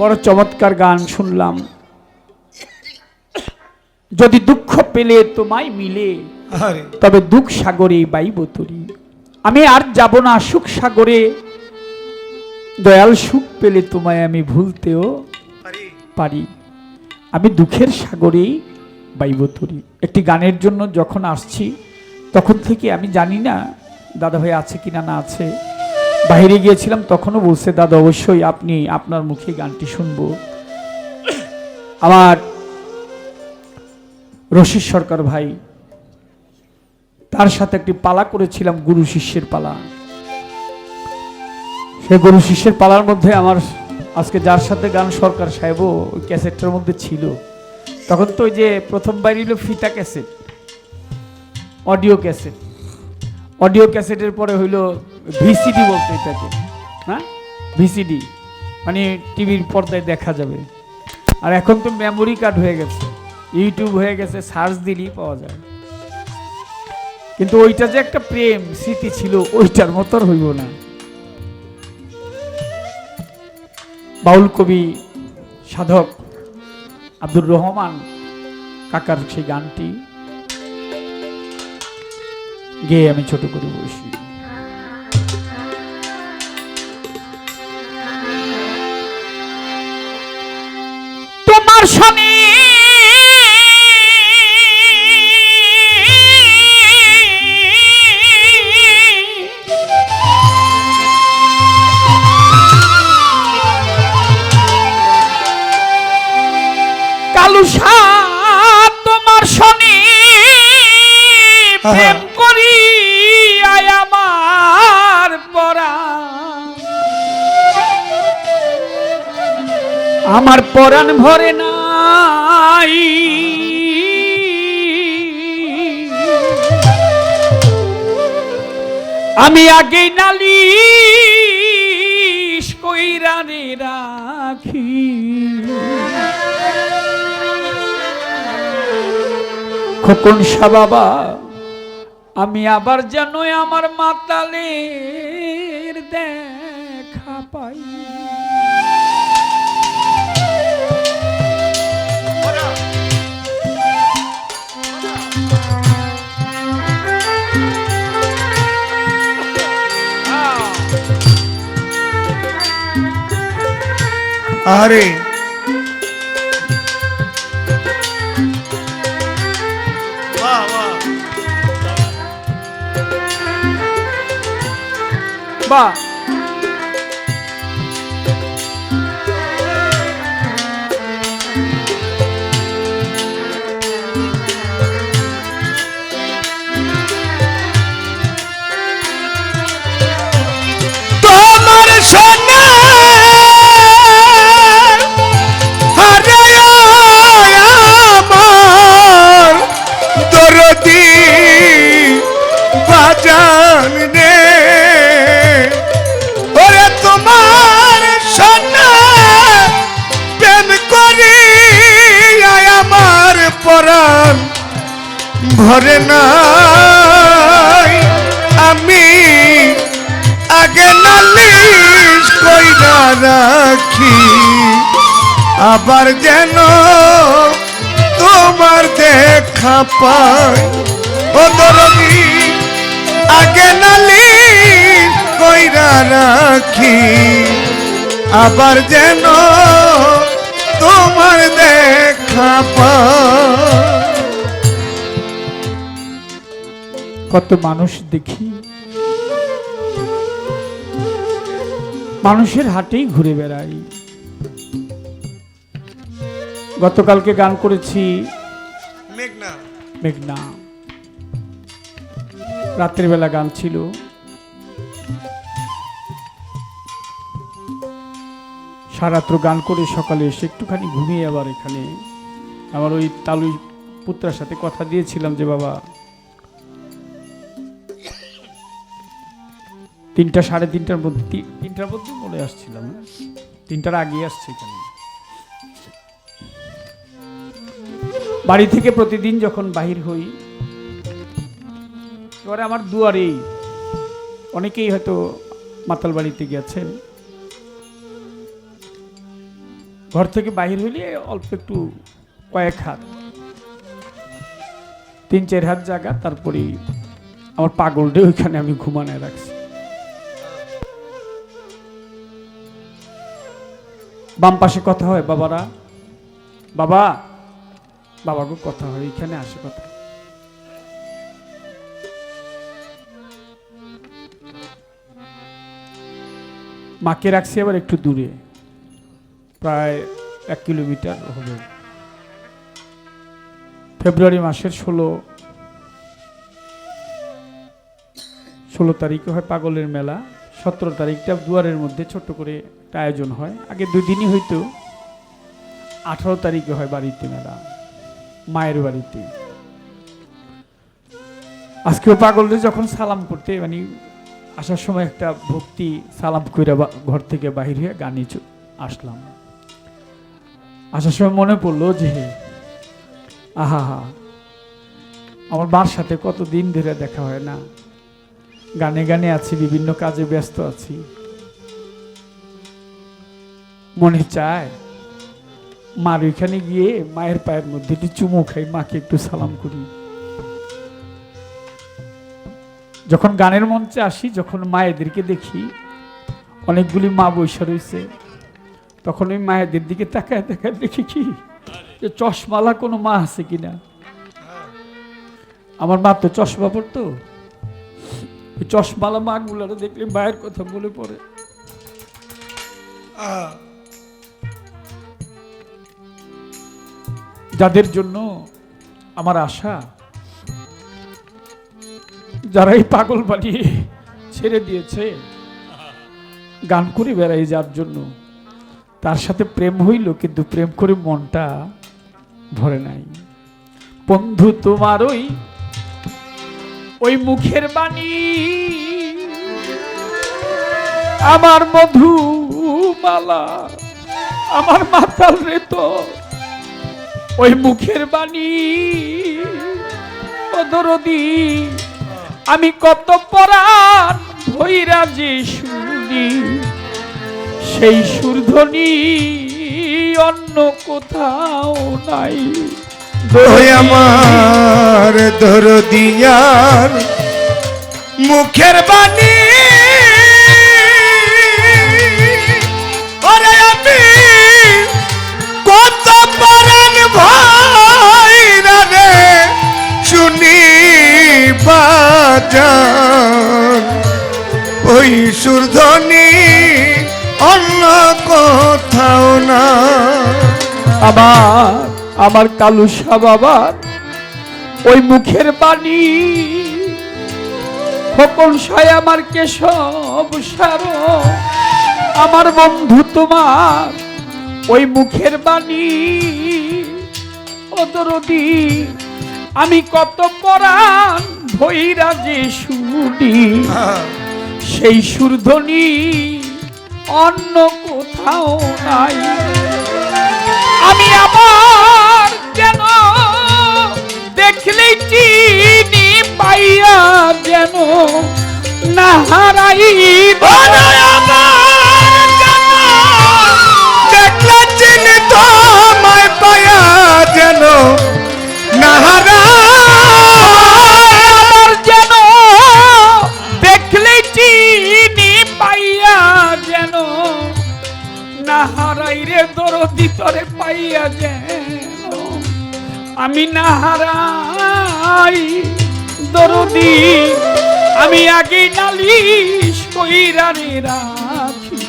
বড় চমৎকার গান শুনলাম। যদি দুঃখ পেলে তোমায় মিলে তবে দুঃখ সাগরে বাইব তরি আমি আর যাব না সুখ সাগরে দয়াল সুখ পেলে তোমায় আমি ভুলতেও পারি। আমি দুঃখের সাগরেই বাইব তরি একটি গানের জন্য যখন আসছি তখন থেকে আমি জানি না দাদা ভাই আছে কিনা না আছে। বাইরে গিয়েছিলাম, তখনও বলছে, দাদা, অবশ্যই আপনি আপনার মুখে গানটি শুনব। আমার রশিদ সরকার ভাই, তার সাথে একটি পালা করেছিলাম, গুরু শিষ্যের পালা। সে গুরু শিষ্যের পালার মধ্যে আমার আজকে যার সাথে গান সরকার সাহেবও ওই ক্যাসেটটার মধ্যে ছিল। তখন তো ওই যে প্রথম বাইরিল ফিতা ক্যাসেট, অডিও ক্যাসেট। অডিও ক্যাসেটের পরে হইল ভিসিডি বলতে এটাকে হ্যাঁ ভিসিডি মানে টিভির পর্দায় দেখা যাবে। আর এখন তো মেমোরি কার্ড হয়ে গেছে। ইউটিউব হয়ে গেছে সার্চ দিলেই পাওয়া যায়। কিন্তু ওইটা যে একটা প্রেম, স্মৃতি ছিল, ওইটার মতো হইব না। বাউল কবি, সাধক আব্দুর রহমান কাকার সেই গানটি গেয়ে আমি ছোট করে বসি। তোমার স্বামী কালুসা তোমার শনি প্রেম পরাণ ভরে নাই। আমি আগেই নালিশ কইরা রে রাখি। খোকন শাহ বাবা, আমি আবার যেন আমার মাতালের দেখা পাই। আরে বাহ। নাই। আমি আগে নালিশ কইরা রাখি, আবার যেন তোমার দেখা পাই। ও আগে নালিশ কইরা রাখি, আবার যেন তোমার দেখা পাই। কত মানুষ দেখি। মানুষের হাটেই ঘুরে বেড়াই। গতকালকে গান করেছি মেঘনা। মেঘনা। রাত্রিবেলা গান ছিল। সারাত্র গান করে সকালে এসে একটুখানি ঘুমিয়ে আবার এখানে। আমার ওই তালুই পুত্রার সাথে কথা দিয়েছিলাম যে বাবা তিনটা, সাড়ে তিনটার মধ্যে তিনটার মধ্যে বলে আসছিলাম? তিনটার আগে আসছে এখানে। বাড়ি থেকে প্রতিদিন যখন বাহির হই, এবারে আমার দুয়ারেই, অনেকেই হয়তো মাতাল বাড়িতে গেছেন। ঘর থেকে বাহির হইলে অল্প একটু কয়েক হাত, তিন চার হাত জায়গা তারপরে আমার পাগলটা ওইখানে আমি ঘুমানে রাখছি। বাম পাশে কথা হয়, বাবারা। বাবা বাবাকে কথা হয়, এখানে আসে কথা। মাকে রাখছি আবার একটু দূরে, প্রায় এক কিলোমিটার হবে ফেব্রুয়ারি মাসের ষোলো ষোলো তারিখে হয় পাগলের মেলা, সতেরো তারিখটা দুয়ারের মধ্যে ছোট্ট করে একটা আয়োজন হয়। আগে দুই দিনই হইতো। আঠারো তারিখে হয় বাড়িতে মেলা। মায়ের বাড়িতে। আজকেও পাগলদের যখন সালাম করতে মানে আসার সময় একটা ভক্তি সালাম কইরা ঘর থেকে বাহির হয়ে গানি আসলাম। আসার সময় মনে পড়ল যে, আহা হা আমার মার সাথে কত দিন ধরে দেখা হয় না। গানে গানে আছি, বিভিন্ন কাজে ব্যস্ত আছি। মনে চায় মার ওইখানে গিয়ে মায়ের পায়ের মধ্যে একটু চুমু খাই মাকে একটু সালাম করি। যখন গানের মঞ্চে আসি যখন মায়েদেরকে দেখি অনেকগুলি মা বৈশা রয়েছে তখন ওই মায়েদের দিকে তাকায় তাকায় দেখি কি যে চশমালা কোনো মা আছে কিনা। আমার মা তো চশমা পড়তো ওই চশমালা মা গুলারে দেখলে মায়ের কথা বলে পড়ে। আহা, যাদের জন্য আমার আশা যারা এই পাগল বানিয়ে ছেড়ে দিয়েছে, গান করে বেড়াই যার জন্য, তার সাথে প্রেম হইল, কিন্তু প্রেম করে মনটা ভরে নাই। বন্ধু, তোমার ওই ওই মুখের বাণী, আমার মধুমালা, আমার মাতাল রে তো ওই মুখের বাণী। অদরদি আমি কত পরাণ ভৈরা যে শুনি সেই সুরধ্বনি অন্য কোথাও নাই। ওই আমার দরদিয়ার মুখের বাণী। ওরে আমি বাজান ওই সুরধ্বনি অন্য কোথাও না। আমার আমার কালুসা বাবার ওই মুখের বাণী। খোকন সায় আমার কেশব সার। আমার বন্ধু তোমার ওই মুখের বাণী। অদরদি আমি কত পরাণ ভৈরা যে শুনি, সেই সুরধ্বনি অন্য কোথাও নাই। আমি আবার যেন দেখলে চিনি পাইয়া যেন না হারাই দেখলে আমি না হারাই দরদি, আমি আগে নালিশ কইরা রে রাখি।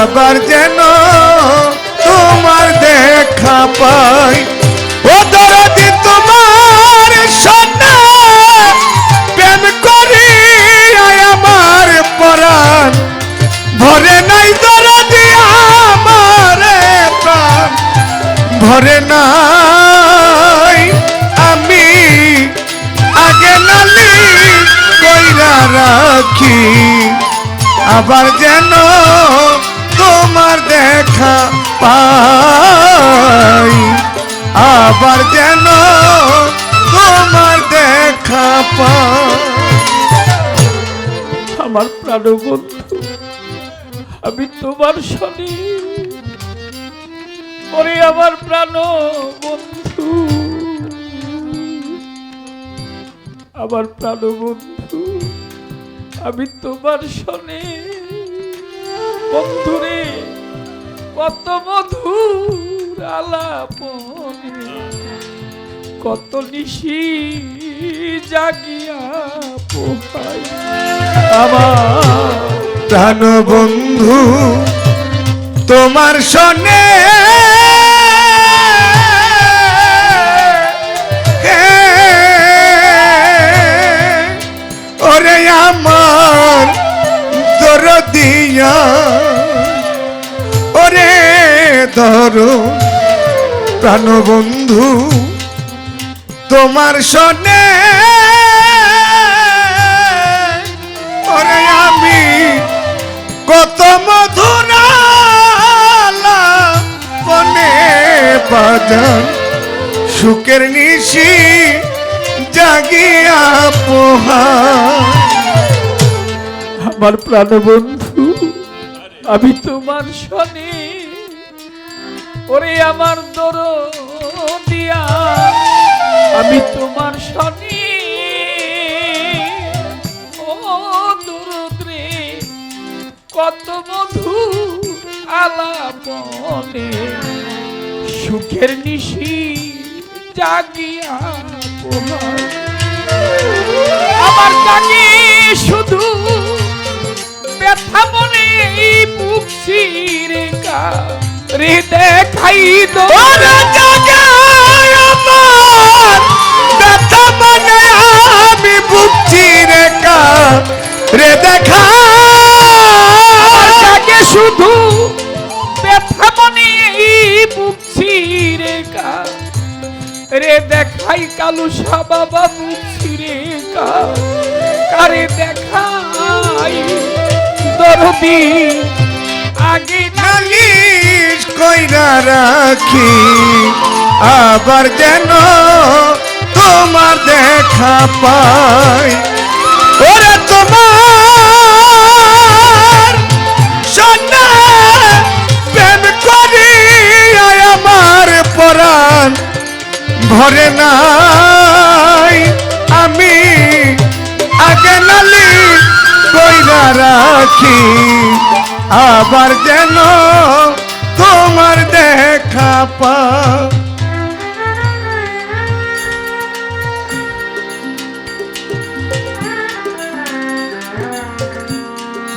আবার যেন তোমার দেখা পাই। ও দরদি আমি তোমার শনি ওরে আমার প্রাণ বন্ধু, আমার প্রাণ বন্ধু, আমি তোমার শনে বন্ধুরে কত মধুর আলাপনে, কত নিশি জাগিয়া পোহাই। আমার প্রাণ বন্ধু তোমার সনে ওরে আমার দরদিয়া ওরে ধরো প্রাণ বন্ধু তোমার সনে আমি কত বনে বাজান সুখের নিশি জাগিয়া পোহা। আমার প্রাণ বন্ধু, আমি তোমার শনি। ওরে আমার দর দিয়া আমি তোমার শনি ও দরদ্রে, কত মধু আলাপনে সুখের নিশি জাগিয়া আমার কানে শুধু ব্যথা মনে এই বুক ছিঁড়ে রে দেখাই দো আমার রে দেখা। কানে শুধু ব্যথা মনে এই বুক ছিঁড়ে রে দেখাই কালু বাবা বুক ছিঁড়ে কারে দেখাই দরদি আগে নালিশ কইরা রাখি আবার যেন তোমার দেখা পাই। তোমার সন্না প্রেম করি আমার ভরে নাই আমি, আগে নালি কইরা রাখি। আবার যেন তোমার দেখা পা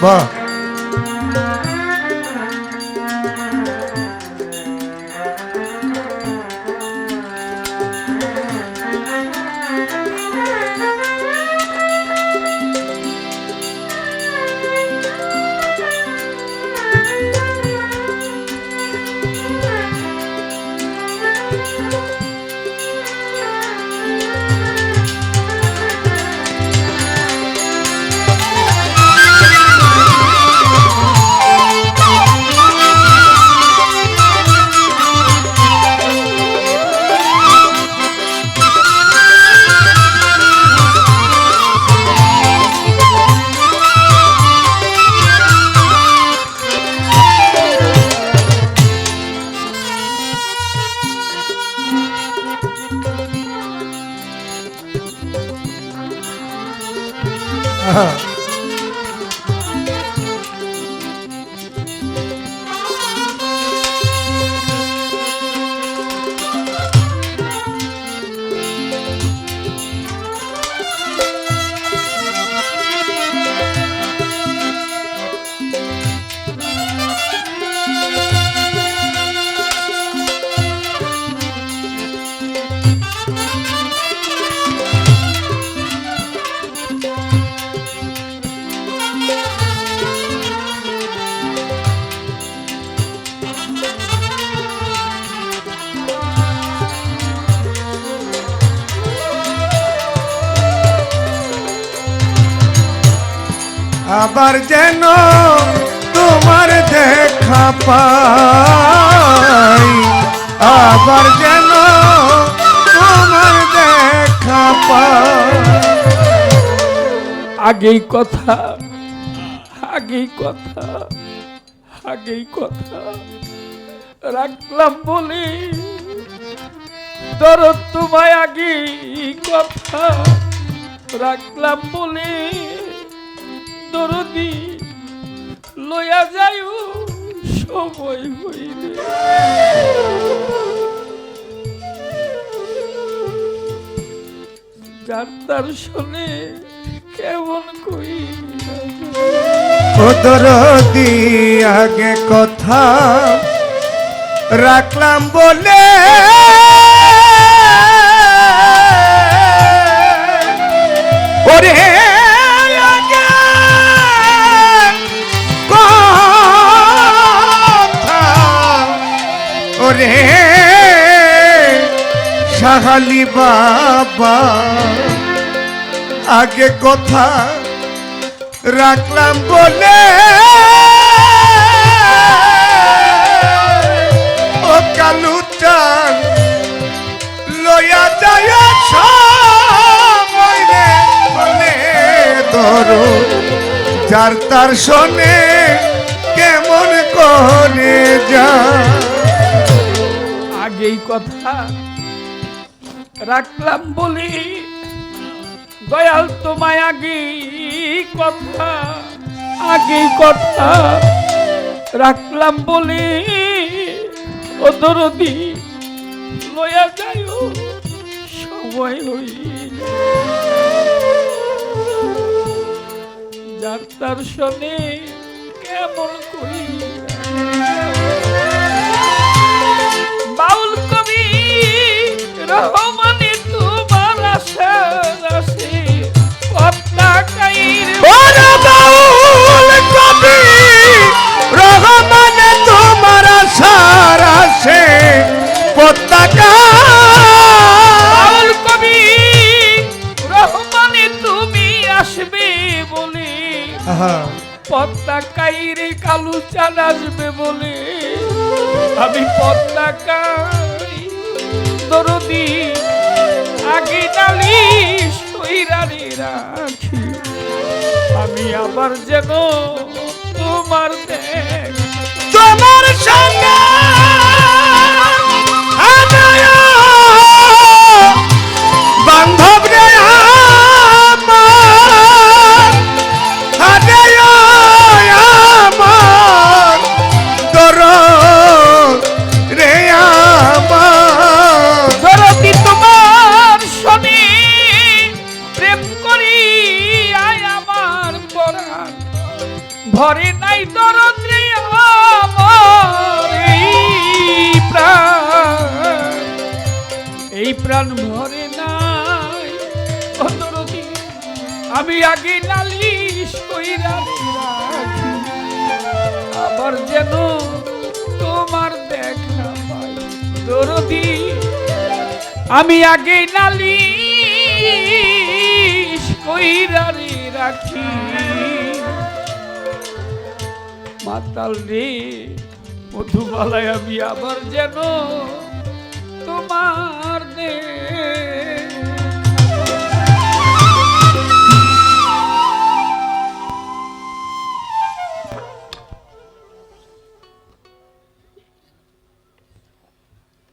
বাহ আবার যেন তোমার দেখা পাই। আবার যেন তোমার দেখা পাই। আগেই কথা আগেই কথা আগেই কথা রাখলাম বলে দরদ তোমায় আগে কথা রাখলাম বলে দরদি লয়া যায় সময় হইলে যার তার শোনে কেমন কই ওদর আগে কথা রাখলাম বলে ওরে সাহালি বাবা। আগে কথা রাখলাম বলে। ও কালু চাল লয়া যায় বলে ধরো। যার তার শোনে কেমন করে যা আগেই কথা রাখলাম বলি, দয়াল তোমায় আগে কথা, আগেই কথা রাখলাম বলি, ও দরদি, লয়া যায় সময় হই যার তার শোনে কেমন করি বাউল কবি রহমানে তোমার আশা রাশি পদ্মা কাইর বাউল কবি রহমানে তোমার সারা সে পতাকা। বাউল কবি রহমানে তুমি আসবে বলে পদ্মা কাইরে কালু চান আসবে বলে। আমি পদ্মা কাই দরদি, আগে নালি কইরারে রাখি আমি আবার যেন তোমার দেখ তোমার সঙ্গে আবার যেন, তোমার দেখা দরদি, আমি আগে নালিশ কইরা রে রাখি। মাতাল রে, মধুবালায় আমি আবার যেন তোমার